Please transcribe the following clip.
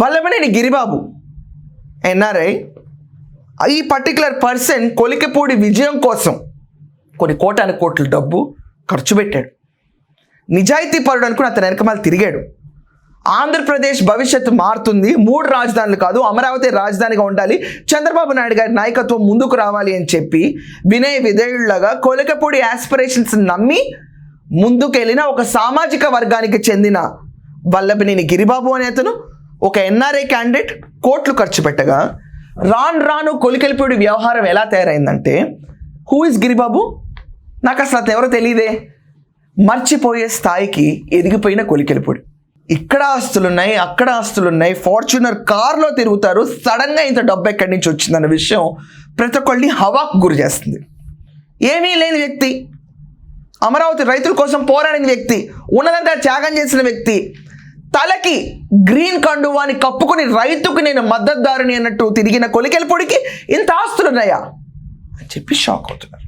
Vallabhaneni Giribabu. NRI ఈ particular person Kolikapudi విజయం కోసం కొన్ని కోటాను కోట్ల డబ్బు ఖర్చు పెట్టాడు. నిజాయితీ పరుడు అనుకుని అతను వెనకమాల తిరిగాడు. ఆంధ్రప్రదేశ్ భవిష్యత్తు మారుతుంది. మూడు రాజధానులు కాదు అమరావతి రాజధానిగా ఉండాలి. చంద్రబాబు నాయుడు గారి నాయకత్వం ముందుకు రావాలి అని చెప్పి వినయ విధేయుళ్ళగా కొలికపూడి ఆస్పిరేషన్స్ నమ్మి ముందుకెళ్ళిన ఒక సామాజిక వర్గానికి చెందిన వల్లభనేని గిరిబాబు అనే అతను ఒక ఎన్ఆర్ఐ క్యాండిడేట్ కోట్లు ఖర్చు పెట్టగా రాను రాను కొలికెలిపూడి వ్యవహారం ఎలా తయారైందంటే హూ ఇస్ గిరిబాబు? నాకు అసలు అతను ఎవరో తెలియదే మర్చిపోయే స్థాయికి ఎదిగిపోయిన కొలికెలిపొడి. ఇక్కడ ఆస్తులున్నాయి అక్కడ ఆస్తులున్నాయి ఫార్చునర్ కార్లో తిరుగుతారు సడన్గా ఇంత డబ్బు ఎక్కడి నుంచి వచ్చిందన్న విషయం ప్రతి ఒక్కళ్ళని హవాకు గురి చేస్తుంది. ఏమీ లేని వ్యక్తి అమరావతి రైతుల కోసం పోరాడిన వ్యక్తి ఉన్నదంతా త్యాగం చేసిన వ్యక్తి తలకి గ్రీన్ కండువాని కప్పుకుని రైతుకు నేను మద్దతుదారుని అన్నట్టు తిరిగిన కొలికెలపొడికి ఇంత ఆస్తులున్నాయా? అని చెప్పి షాక్ అవుతున్నారు.